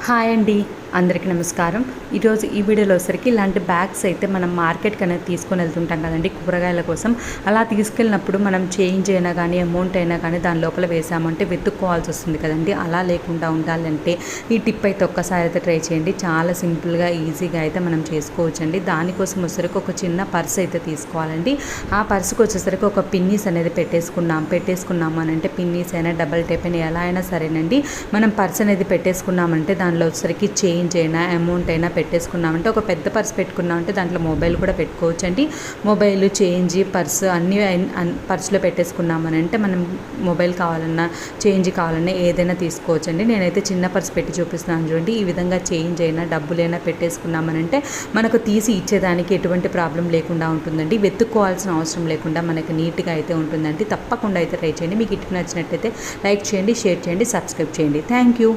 Hi అండి అందరికీ నమస్కారం. ఈరోజు ఈ వీడియోలో వచ్చరికి ఇలాంటి బ్యాగ్స్ అయితే మనం మార్కెట్కి అనేది తీసుకొని వెళ్తుంటాం కదండి కూరగాయల కోసం. అలా తీసుకెళ్ళినప్పుడు మనం చేంజ్ అయినా కానీ అమౌంట్ అయినా కానీ దాని లోపల వేసామంటే వెతుక్కోవాల్సి వస్తుంది కదండి. అలా లేకుండా ఉండాలంటే ఈ టిప్ అయితే ఒక్కసారి అయితే ట్రై చేయండి. చాలా సింపుల్గా ఈజీగా అయితే మనం చేసుకోవచ్చండి. దానికోసం వచ్చేసరికి ఒక చిన్న పర్స్ అయితే తీసుకోవాలండి. ఆ పర్సుకు వచ్చేసరికి ఒక పిన్నీస్ అనేది పెట్టేసుకున్నాం. పెట్టేసుకున్నాము అని అంటే పిన్నీస్ అయినా డబల్ టేప్ అయినా ఎలా అయినా సరేనండి. మనం పర్స్ అనేది పెట్టేసుకున్నామంటే దానిలో వచ్చేసరికి చేంజ్ అయినా అమౌంట్ అయినా పెట్టేసుకున్నామంటే ఒక పెద్ద పర్స్ పెట్టుకున్నామంటే దాంట్లో మొబైల్ కూడా పెట్టుకోవచ్చు అండి మొబైల్ చేంజ్ పర్స్ అన్నీ పర్సులో పెట్టేసుకున్నామని అంటే మనం మొబైల్ కావాలన్నా చేంజ్ కావాలన్నా ఏదైనా తీసుకోవచ్చు అండి నేనైతే చిన్న పర్స్ పెట్టి చూపిస్తున్నాను చూడండి. ఈ విధంగా చేంజ్ అయినా డబ్బులైనా పెట్టేసుకున్నామనంటే మనకు తీసి ఇచ్చేదానికి ఎటువంటి ప్రాబ్లం లేకుండా ఉంటుందండి. వెతుక్కోవాల్సిన అవసరం లేకుండా మనకు నీట్గా అయితే ఉంటుందండి. తప్పకుండా అయితే ట్రై చేయండి. మీకు ఇటు నచ్చినట్టయితే లైక్ చేయండి షేర్ చేయండి సబ్స్క్రైబ్ చేయండి. Thank you